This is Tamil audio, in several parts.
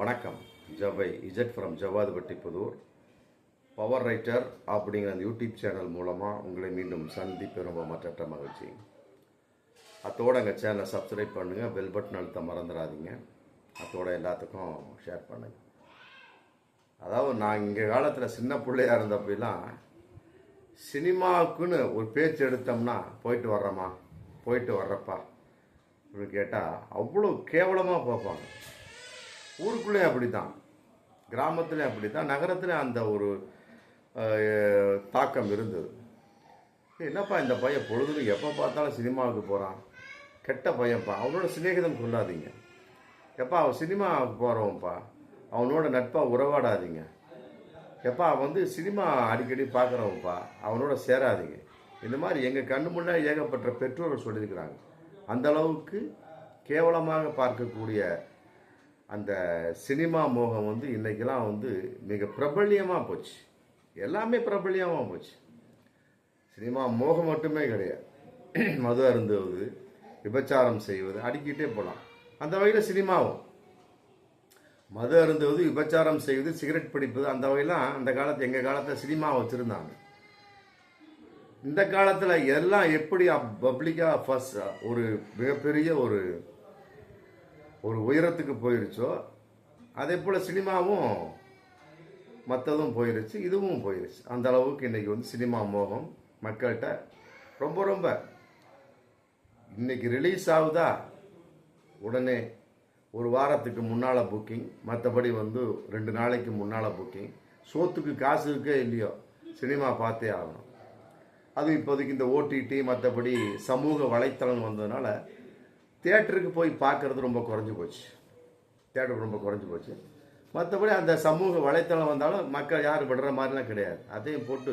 வணக்கம். ஜவை Z from Javadhupatti Puthur. Power writer அப்படிங்கிற அந்த யூடியூப் சேனல் மூலமாக உங்களை மீண்டும் சந்திப்பு ரொம்ப மற்ற மகிழ்ச்சி. அத்தோட எங்கள் சேனலை சப்ஸ்கிரைப் பண்ணுங்கள் பெல் பட்டன் அழுத்த மறந்துடாதீங்க. அத்தோட எல்லாத்துக்கும் ஷேர் பண்ணுங்கள் அதாவது நான் இங்கே காலத்தில் சின்ன பிள்ளையாக இருந்தப்பெல்லாம் சினிமாவுக்குன்னு ஒரு பேச்சு எடுத்தோம்னா போயிட்டு வர்றோமா? போயிட்டு வர்றப்பா? அப்படின்னு கேட்டால் அவ்வளோ கேவலமாக பார்ப்பாங்க. ஊருக்குள்ளேயும் அப்படி தான் கிராமத்துலேயும் அப்படி தான் நகரத்துலேயும் அந்த ஒரு தாக்கம் இருந்தது. என்னப்பா இந்த பையன் பொழுதுக்கு எப்போ பார்த்தாலும் சினிமாவுக்கு போகிறான் கெட்ட பையன்ப்பா. அவனோட சிநேகிதம் சொல்லாதீங்க எப்பா அவன் சினிமாவுக்கு போகிறவன்ப்பா அவனோட நட்பாக உறவாடாதீங்க. எப்பா அவன் வந்து சினிமா அடிக்கடி பார்க்குறவன்ப்பா. அவனோட சேராதீங்க. இந்த மாதிரி எங்கள் கண்ணு முன்னாடி ஏகப்பட்ட பெற்றோர்கள் சொல்லியிருக்கிறாங்க. அந்த அளவுக்கு கேவலமாக பார்க்கக்கூடிய அந்த சினிமா மோகம் வந்து இன்றைக்கெலாம் வந்து மிக பிரபல்யமாக போச்சு. எல்லாமே பிரபல்யமாக போச்சு. சினிமா மோகம் மட்டுமே கிடையாது. மது அருந்துவது விபச்சாரம் செய்வது அடிக்கிட்டே போகலாம் அந்த வகையில் சினிமாவும். மது அருந்துவது விபச்சாரம் செய்வது சிகரெட் பிடிப்பது அந்த வகையெல்லாம் அந்த காலத்து எங்கள் காலத்தில் சினிமா வச்சுருந்தாங்க. இந்த காலத்தில் எல்லாம் எப்படி பப்ளிக்காக ஃபஸ்ட் ஒரு மிகப்பெரிய ஒரு ஒரு உயரத்துக்கு போயிருச்சோ அதே போல் சினிமாவும் மற்றதும் போயிருச்சு இதுவும் போயிருச்சு. அந்த அளவுக்கு இன்றைக்கி வந்து சினிமா மோகம் மக்கள்கிட்ட ரொம்ப ரொம்ப. இன்னைக்கு ரிலீஸ் ஆகுதா? உடனே ஒரு வாரத்துக்கு முன்னால் புக்கிங் மற்றபடி வந்து ரெண்டு நாளைக்கு முன்னால் புக்கிங் சோத்துக்கு காசு இருக்கே இல்லையோ சினிமா பார்த்தே ஆகணும். அது இப்போதைக்கு இந்த ஓடிடி மற்றபடி சமூக வலைத்தளம் வந்ததுனால தேட்டருக்கு போய் பார்க்கறது ரொம்ப குறைஞ்சி போச்சு. தியேட்டர் ரொம்ப குறைஞ்சி போச்சு. மற்றபடி அந்த சமூக வலைத்தளம் வந்தாலும் மக்கள் யாரும் விடுற மாதிரிலாம் கிடையாது. அதையும் போட்டு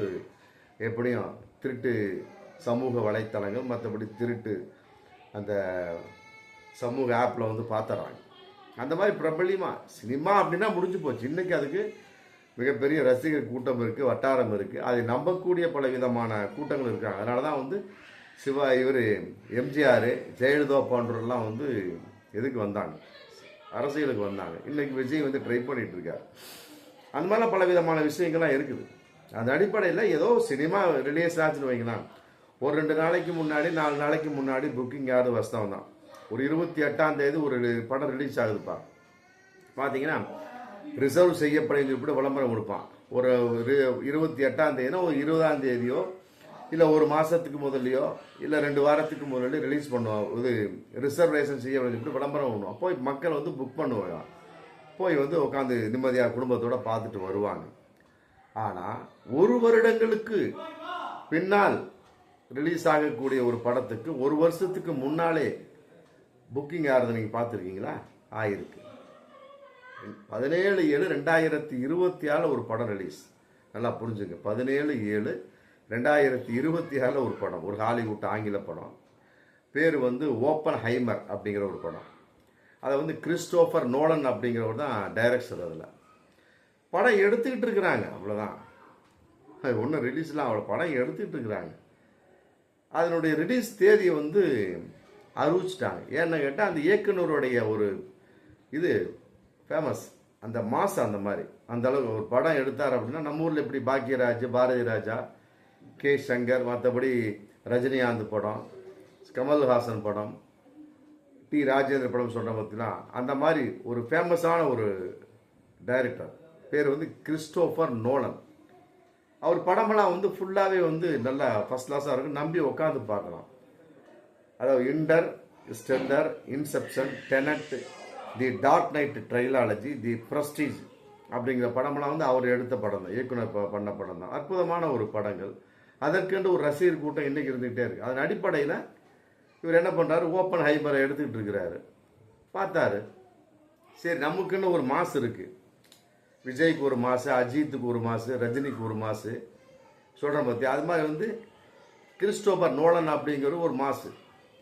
எப்படியும் திருட்டு சமூக வலைத்தளங்கள் மற்றபடி திருட்டு அந்த சமூக ஆப்பில் வந்து பார்த்துறாங்க அந்த மாதிரி பிரபலியமாக சினிமா அப்படின்னா முடிஞ்சு போச்சு. இன்றைக்கி அதுக்கு மிகப்பெரிய ரசிகர் கூட்டம் இருக்குது வட்டாரம் இருக்குது அதை நம்பக்கூடிய பல விதமான கூட்டங்கள் இருக்காங்க. அதனால தான் வந்து சிவா இவர் எம்ஜிஆர் ஜெயலலிதா போன்றவரெல்லாம் வந்து எதுக்கு வந்தாங்க? அரசியலுக்கு வந்தாங்க. இன்றைக்கி விஜய் வந்து ட்ரை பண்ணிகிட்ருக்கார் அந்த மாதிரிலாம் பல விதமான விஷயங்கள்லாம் இருக்குது. அந்த அடிப்படையில் ஏதோ சினிமா ரிலீஸ் ஆச்சுன்னு வைங்களேன். ஒரு ரெண்டு நாளைக்கு முன்னாடி நாலு நாளைக்கு முன்னாடி புக்கிங் ஆகுது வசதம் தான். ஒரு இருபத்தி எட்டாம் தேதி ஒரு படம் ரிலீஸ் ஆகுதுப்பா. பார்த்தீங்கன்னா ரிசர்வ் செய்யப்படும் இப்படி விளம்பரம் கொடுப்பான். ஒரு இரு- இருபத்தி எட்டாம் தேதினா ஒரு இருபதாம் தேதியோ இல்லை ஒரு மாதத்துக்கு முதல்லையோ இல்லை ரெண்டு வாரத்துக்கு முதல்ல ரிலீஸ் பண்ணுவோம் இது ரிசர்வேஷன் செய்ய சொல்லிட்டு விளம்பரம் பண்ணுவோம் போய் மக்கள் வந்து புக் பண்ணுவாங்க. போய் வந்து உட்காந்து நிம்மதியாக குடும்பத்தோடு பார்த்துட்டு வருவாங்க. ஆனால் ஒரு வருடங்களுக்கு பின்னால் ரிலீஸ் ஆகக்கூடிய ஒரு படத்துக்கு ஒரு வருஷத்துக்கு முன்னாலே புக்கிங் ஆகிறது நீங்கள் பார்த்துருக்கீங்களா? ஆயிருக்கு. பதினேழு ஏழு ரெண்டாயிரத்தி இருபத்தி ஆறு ஒரு படம் ரிலீஸ் நல்லா புரிஞ்சுங்க. பதினேழு ஏழு ரெண்டாயிரத்தி இருபத்தி ஆறில் ஒரு படம் ஒரு ஹாலிவுட் ஆங்கில படம். பேர் வந்து ஓப்பன் ஹைமர் அப்படிங்கிற ஒரு படம். அதை வந்து கிறிஸ்டோஃபர் நோலன் அப்படிங்கிறவர் தான் டைரக்டர் அதில். படம் எடுத்துக்கிட்டு இருக்கிறாங்க அவ்வளோதான் அது ஒன்றும் ரிலீஸ்லாம் அவ்வளோ படம் எடுத்துக்கிட்டு இருக்கிறாங்க. அதனுடைய ரிலீஸ் தேதியை வந்து அறிவிச்சிட்டாங்க. ஏன்னு கேட்டால் அந்த இயக்குனருடைய ஒரு இது ஃபேமஸ் அந்த மாசம் அந்த மாதிரி. அந்த அளவுக்கு ஒரு படம் எடுத்தார் அப்படின்னா நம்ம ஊரில் எப்படி பாக்யராஜ் பாரதி ராஜா கே சங்கர் மற்றபடி ரஜினிகாந்த் படம் கமல்ஹாசன் படம் டி ராஜேந்திர படம் சொல்கிற பார்த்தீங்கன்னா அந்த மாதிரி ஒரு ஃபேமஸான ஒரு டைரக்டர் பேர் வந்து கிறிஸ்டோஃபர் நோலன். அவர் படமெல்லாம் வந்து ஃபுல்லாகவே வந்து நல்லா ஃபர்ஸ்ட் கிளாஸாக இருக்கும். நம்பி உட்காந்து பார்க்கலாம். அதாவது Interstellar Inception Tenet the Dark Knight trilogy the Prestige அப்படிங்கிற படமெல்லாம் வந்து அவர் எடுத்த படம் தான் இயக்குனர் ப- பண்ண படம் தான் அற்புதமான ஒரு படங்கள். அதற்கென்று ஒரு ரசிகர் கூட்டம் இன்னைக்கு இருந்துக்கிட்டே இருக்கு. அதன் அடிப்படையில் இவர் என்ன பண்ணுறாரு ஓப்பன் ஹைபரை எடுத்துக்கிட்டு இருக்கிறாரு. பார்த்தாரு. சரி நமக்குன்னு ஒரு மாசு இருக்குது விஜய்க்கு ஒரு மாசு அஜித்துக்கு ஒரு மாசு ரஜினிக்கு ஒரு மாசு. சொல்கிறேன் பற்றி அது மாதிரி வந்து கிறிஸ்டோபர் நோலன் அப்படிங்கிற ஒரு மாசு.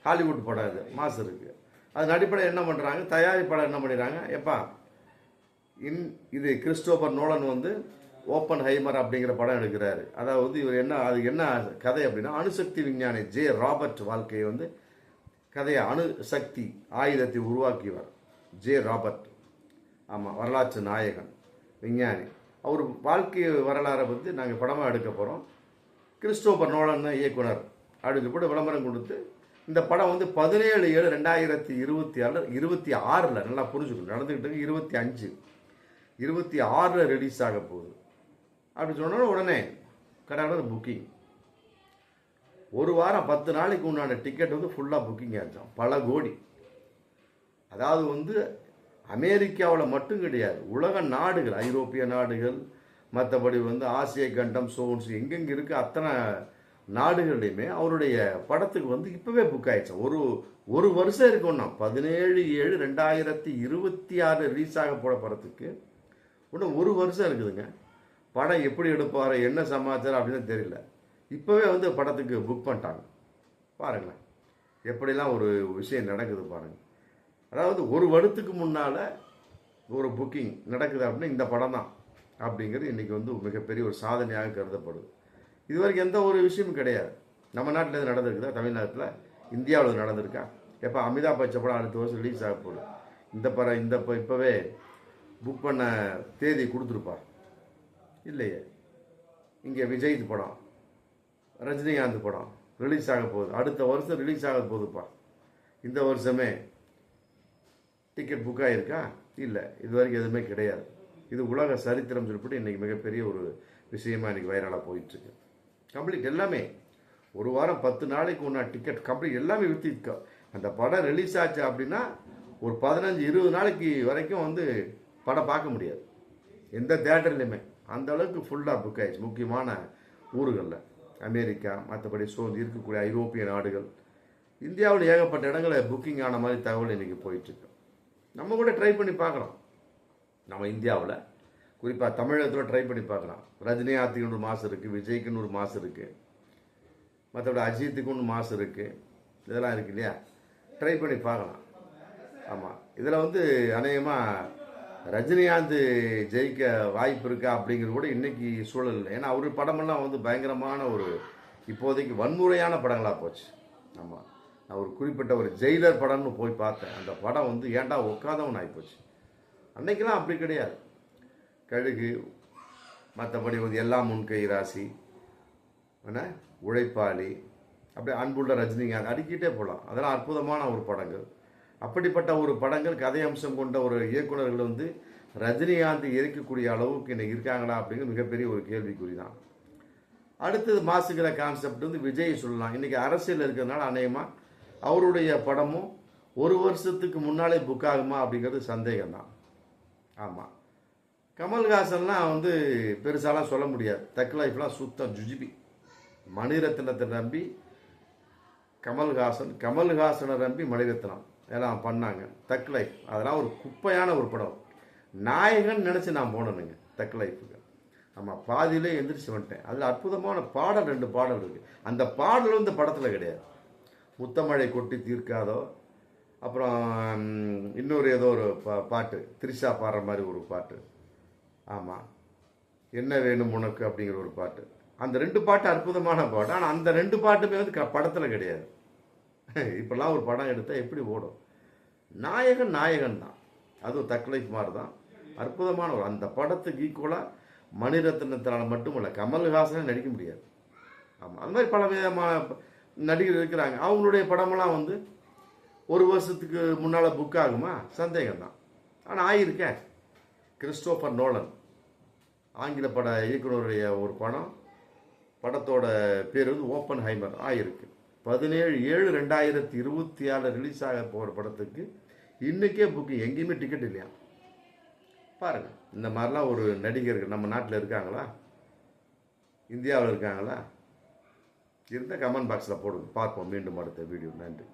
ஹாலிவுட் படம் இது மாசு இருக்குது அதன் அடிப்படையில் என்ன பண்ணுறாங்க தயாரிப்பாளர் என்ன பண்ணிடுறாங்க? எப்பா இன் இது கிறிஸ்டோபர் நோலன் வந்து ஓப்பன் ஹைமர் அப்படிங்கிற படம் எடுக்கிறாரு. அதாவது இவர் என்ன அது என்ன கதை அப்படின்னா அணுசக்தி விஞ்ஞானி ஜே ராபர்ட் வாழ்க்கையை வந்து கதையை அணுசக்தி ஆயுதத்தை உருவாக்கியவர் ஜே ராபர்ட். ஆமாம் வரலாற்று நாயகன் விஞ்ஞானி. அவர் வாழ்க்கை வரலாறை பற்றி நாங்கள் படமாக எடுக்க போகிறோம் கிறிஸ்டோபர் நோலன் இயக்குனர். அப்படின்னு போட்டு விளம்பரம் கொடுத்து இந்த படம் வந்து பதினேழு ஏழு ரெண்டாயிரத்தி இருபத்தி ஆறு இருபத்தி ஆறில் நல்லா புரிஞ்சுக்கணும் நடந்துக்கிட்டு இருக்கு இருபத்தி அஞ்சு. இருபத்தி ஆறில் ரிலீஸ் ஆக போகுது. அப்படி சொன்னோன்னா உடனே கடவுள் புக்கிங் ஒரு வாரம் பத்து நாளைக்கு உண்டான டிக்கெட் வந்து ஃபுல்லாக புக்கிங் ஆச்சோம் பல கோடி. அதாவது வந்து அமெரிக்காவில் மட்டும் கிடையாது. உலக நாடுகள் ஐரோப்பிய நாடுகள் மற்றபடி வந்து ஆசிய கண்டம் சோன்ஸ் எங்கெங்கே இருக்குது அத்தனை நாடுகள்லையுமே அவருடைய படத்துக்கு வந்து இப்போவே புக் ஆயிடுச்சு ஒரு ஒரு வருஷம் இருக்கும்னா பதினேழு ஏழு ரெண்டாயிரத்தி இருபத்தி ஆறு ரிலீஸ் ஆக போகிற படத்துக்கு. இன்னும் ஒரு வருஷம் இருக்குதுங்க. படம் எப்படி எடுப்பார் என்ன சமாச்சாரம் அப்படின்னு தெரியல. இப்போவே வந்து படத்துக்கு புக் பண்ணிட்டாங்க. பாருங்களேன். எப்படிலாம் ஒரு விஷயம் நடக்குது பாருங்கள் அதாவது ஒரு வருடத்துக்கு முன்னால் ஒரு புக்கிங் நடக்குது அப்படின்னா இந்த படம் தான் அப்படிங்கிறது இன்றைக்கி வந்து மிகப்பெரிய ஒரு சாதனையாக கருதப்படுது. இது வரைக்கும் எந்த ஒரு விஷயமும் கிடையாது. நம்ம நாட்டில் எது நடந்திருக்குதா? தமிழ்நாட்டில் இந்தியாவில் இது நடந்திருக்கா? எப்போ அமிதாப் பச்சை படம் அடுத்த வருஷம் ரிலீஸ் ஆக போகுது. இந்த படம் இந்த இப்போ இப்போவே புக் பண்ண தேதி கொடுத்துருப்பார். இல்லையே. இங்கே விஜய் படம் ரஜினிகாந்த் படம் ரிலீஸ் ஆக போகுது. அடுத்த வருஷம் ரிலீஸ் ஆக போகுதுப்பா. இந்த வருஷமே டிக்கெட் புக் ஆகிருக்கா இல்லை. இது வரைக்கும் எதுவுமே கிடையாது. இது உலக சரித்திரம் சொல்லிட்டு இன்றைக்கி மிகப்பெரிய ஒரு விஷயமா இன்றைக்கி வைரலாக போயிட்டுருக்கு. கம்ப்ளீட் எல்லாமே. ஒரு வாரம் பத்து நாளைக்கு ஒன்றா டிக்கெட் கம்ப்ளீட் எல்லாமே விற்று அந்த படம் ரிலீஸ் ஆச்சு அப்படின்னா ஒரு பதினஞ்சு இருபது நாளைக்கு வரைக்கும் வந்து படம் பார்க்க முடியாது. எந்த தேட்டர்லையுமே அந்த அளவுக்கு ஃபுல்லாக புக் ஆயிடுச்சு. முக்கியமான ஊர்களில். அமெரிக்கா மற்றபடி சோ இருக்கக்கூடிய ஐரோப்பிய நாடுகள். இந்தியாவில் ஏகப்பட்ட இடங்களில் புக்கிங் ஆன மாதிரி தகவல் இன்றைக்கி போயிட்டுருக்கு. நம்ம கூட ட்ரை பண்ணி பார்க்கலாம். நம்ம இந்தியாவில் குறிப்பாக தமிழகத்தில் ட்ரை பண்ணி பார்க்கலாம். ரஜினிகாந்துக்கு ஒரு மாதம் இருக்குது விஜய்க்குன்னு ஒரு மாதம் இருக்குது மற்றபடி அஜித்துக்கு ஒன்று மாதம் இருக்குது இதெல்லாம் இருக்கு இல்லையா? ட்ரை பண்ணி பார்க்கலாம். ஆமாம் இதில் வந்து அநேகமாக ரஜினிகாந்த் ஜெயிக்க வாய்ப்பு இருக்கா அப்படிங்கிறது கூட இன்னைக்கு சூழல் இல்லை. ஏன்னா அவர் படமெல்லாம் வந்து பயங்கரமான ஒரு இப்போதைக்கு வன்முறையான படங்களாக போச்சு. ஆமாம் நான் ஒரு குறிப்பிட்ட ஒரு ஜெயிலர் படம்னு போய் பார்த்தேன். அந்த படம் வந்து ஏன்டா உட்காதவன் ஆகிப்போச்சு அன்னைக்கெல்லாம் அப்படி கிடையாது. கழுகு மற்றபடி வந்து எல்லாம் முன்கை ராசி என்ன உழைப்பாளி அப்படியே அன்புள்ள ரஜினிகாந்த் அடிக்கிட்டே போகலாம் அதெல்லாம் அற்புதமான ஒரு படங்கள். அப்படிப்பட்ட ஒரு படங்கள் கதை அம்சம் கொண்ட ஒரு இயக்குனர்கள் வந்து ரஜினிகாந்த் இருக்கக்கூடிய அளவுக்கு இன்னைக்கு இருக்காங்களா அப்படிங்கிற மிகப்பெரிய ஒரு கேள்விக்குறி தான் அடுத்தது மாசுகிற கான்செப்ட் வந்து விஜய் சொல்லலாம். இன்னைக்கு அரசியல் இருக்கிறதுனால அநேகமாக அவருடைய படமும் ஒரு வருஷத்துக்கு முன்னாலே புக் ஆகுமா அப்படிங்கிறது சந்தேகம் தான் ஆமாம் கமல்ஹாசன்லாம் வந்து பெருசாலாம் சொல்ல முடியாது. தக் லைஃப்லாம் சுத்தம் ஜுஜிபி. மணிரத்னத்தை நம்பி கமல்ஹாசன் கமல்ஹாசனை நம்பி மணிரத்னம். எல்லாம் பண்ணாங்க. தக் லைஃப் அதெல்லாம் ஒரு குப்பையான ஒரு படம். நாயகன் நினச்சி நான் போனேனுங்க தக் லைஃபுக்கு ஆமாம் பாதியிலே எந்திரிச்சு வந்துட்டேன். அதில் அற்புதமான பாடல் ரெண்டு பாடல் இருக்குது அந்த பாடல் வந்து படத்தில் கிடையாது. முத்தமழை கொட்டி தீர்க்காதோ அப்புறம் இன்னொரு ஏதோ ஒரு பா பாட்டு திரிஷா பாடுற மாதிரி ஒரு பாட்டு. ஆமாம் என்ன வேணும் உனக்கு அப்படிங்கிற ஒரு பாட்டு. அந்த ரெண்டு பாட்டு அற்புதமான பாட்டு. ஆனால் அந்த ரெண்டு பாட்டுமே வந்து க படத்தில் கிடையாது. இப்போல்லாம் ஒரு படம் எடுத்தால் எப்படி ஓடும்? நாயகன் நாயகன் தான். அதுவும் தக்லைஃப் மாதிரி தான். அற்புதமான ஒரு அந்த படத்துக்கு ஈக்குவலாக மணிரத்னத்தினால் மட்டுமல்ல கமல்ஹாசனே நடிக்க முடியாது. ஆமாம் அந்த மாதிரி பல விதமான நடிகர் இருக்கிறாங்க. அவங்களுடைய படமெல்லாம் வந்து ஒரு வருஷத்துக்கு முன்னால் புக் ஆகுமா? சந்தேகம் தான். ஆனால் ஆகியிருக்கேன் கிறிஸ்டோஃபர் நோலன் ஆங்கில பட இயக்குனருடைய ஒரு படம். படத்தோட பேர் வந்து ஓப்பன் ஹைமர் ஆகியிருக்கு பதினேழு ஏழு ரெண்டாயிரத்தி இருபத்தி ஆறில் ரிலீஸ் ஆக போகிற படத்துக்கு இன்றைக்கே புக்கிங் எங்கேயுமே டிக்கெட் இல்லையா? பாருங்கள் இந்த மாதிரிலாம் ஒரு நடிகர்கள் நம்ம நாட்டில் இருக்காங்களா? இந்தியாவில் இருக்காங்களா? இருந்தால் கமெண்ட் பாக்ஸில் போடுங்க. பார்ப்போம். மீண்டும் அடுத்த வீடியோ நன்றி.